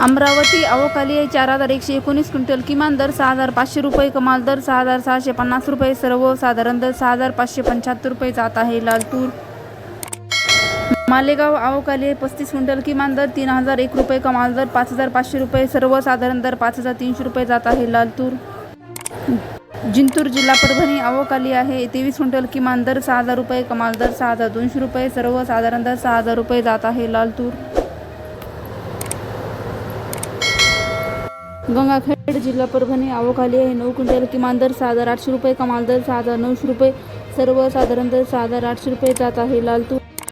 अमरावती अवकाली चार हजार एकशे एकोणीस क्विंटल किमान दर सहा हजार पाचशे रुपये कमाल दर सहा हजार सहाशे पन्नास रुपये सर्वसाधारण दर सहा हजार पाचशे पंच्याहत्तर रुपये जात आहे लालतूर मालेगाव अवकाली पस्तीस क्विंटल किमान दर तीन हजार एक रुपये कमाल दर पाच हजार पाचशे रुपये सर्वसाधारण दर पाच हजार तीनशे रुपये जात आहे लालतूर जिंतूर जिल्हा परभणी अवकाली आहे तेवीस क्विंटल किमान दर सहा हजार रुपये कमाल दर सहा हजार दोनशे रुपये सर्वसाधारण दर सहा हजार रुपये जात आहे लालतूर गंगाखेड जिल्हा परभणी आवकाली आहे. नऊ क्विंटल किमान दर सहा हजार आठशे रुपये कमाल दर सहा हजार नऊशे रुपये. सर्वसाधारण दर सहा हजार आठशे रुपये जात आहे. लालतू